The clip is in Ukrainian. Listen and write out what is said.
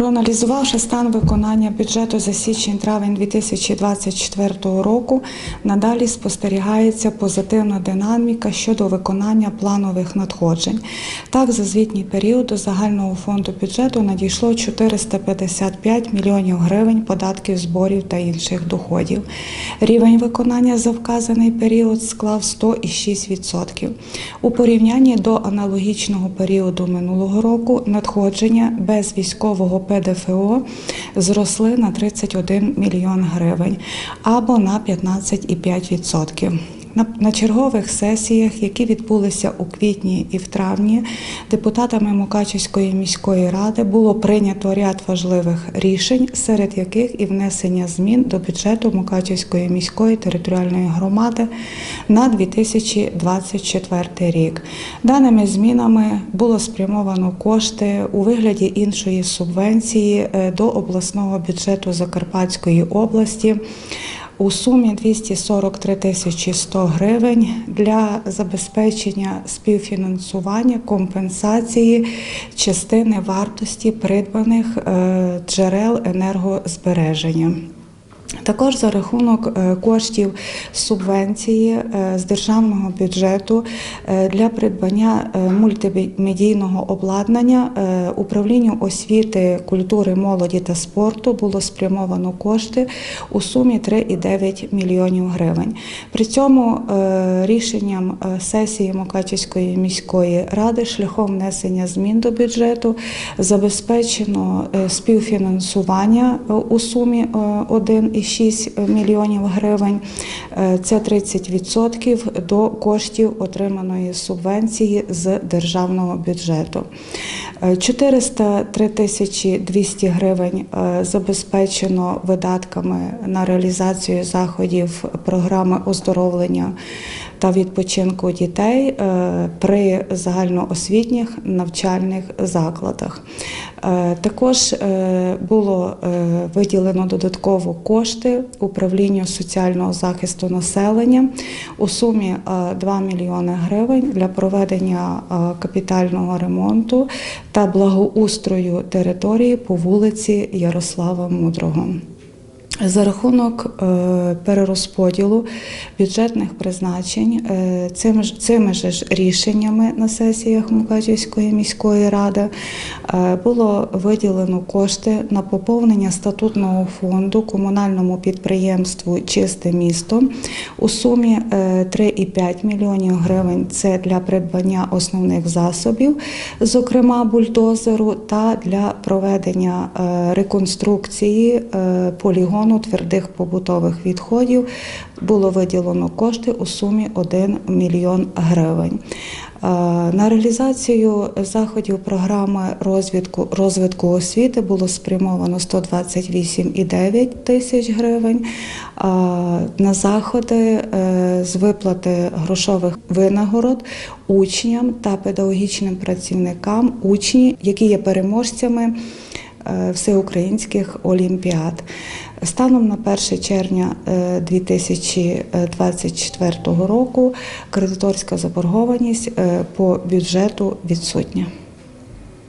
Проаналізувавши стан виконання бюджету за січень-травень 2024 року, надалі спостерігається позитивна динаміка щодо виконання планових надходжень. Так, за звітній період до загального фонду бюджету надійшло 455 мільйонів гривень податків, зборів та інших доходів. Рівень виконання за вказаний період склав 106%. У порівнянні до аналогічного періоду минулого року надходження без військового ПДФО зросли на 31 мільйон гривень або на 15,5%. На, чергових сесіях, які відбулися у квітні і в травні, депутатами Мукачівської міської ради було прийнято ряд важливих рішень, серед яких і внесення змін до бюджету Мукачівської міської територіальної громади на 2024 рік. Даними змінами було спрямовано кошти у вигляді іншої субвенції е, до обласного бюджету Закарпатської області у сумі 243 тисячі 100 гривень для забезпечення співфінансування компенсації частини вартості придбаних е, джерел енергозбереження. Також за рахунок е, коштів субвенції е, з державного бюджету е, для придбання мультимедійного обладнання управлінню освіти, культури, молоді та спорту було спрямовано кошти у сумі 3,9 мільйонів гривень. При цьому рішенням сесії Мукачівської міської ради шляхом внесення змін до бюджету забезпечено співфінансування у сумі е, 1,6 мільйонів гривень. Е, Це 30% до коштів отриманої субвенції з державного бюджету. Е, 403 тисячі 200 гривень е, забезпечено видатками на реалізацію заходів програми оздоровлення та відпочинку дітей е, при загальноосвітніх навчальних закладах. Е, Також е, було виділено додатково кошти управлінню соціального захисту населення у сумі е, 2 мільйони гривень для проведення капітального ремонту та благоустрою території по вулиці Ярослава Мудрого. За рахунок е, перерозподілу бюджетних призначень е, цими ж цими ж рішеннями на сесіях Мукачівської міської ради е, було виділено кошти на поповнення статутного фонду комунальному підприємству Чисте місто у сумі е, 3,5 мільйонів гривень. Це для придбання основних засобів, зокрема бульдозеру, та для проведення реконструкції е, полігону твердих побутових відходів було виділено кошти у сумі 1 мільйон гривень. Е, На реалізацію заходів програми розвитку, розвитку освіти було спрямовано 128,9 тисяч гривень. На заходи е, з виплати грошових винагород учням та педагогічним працівникам, учні, які є переможцями е, всеукраїнських олімпіад. Станом на 1 червня е, 2024 року кредиторська заборгованість е, по бюджету відсутня.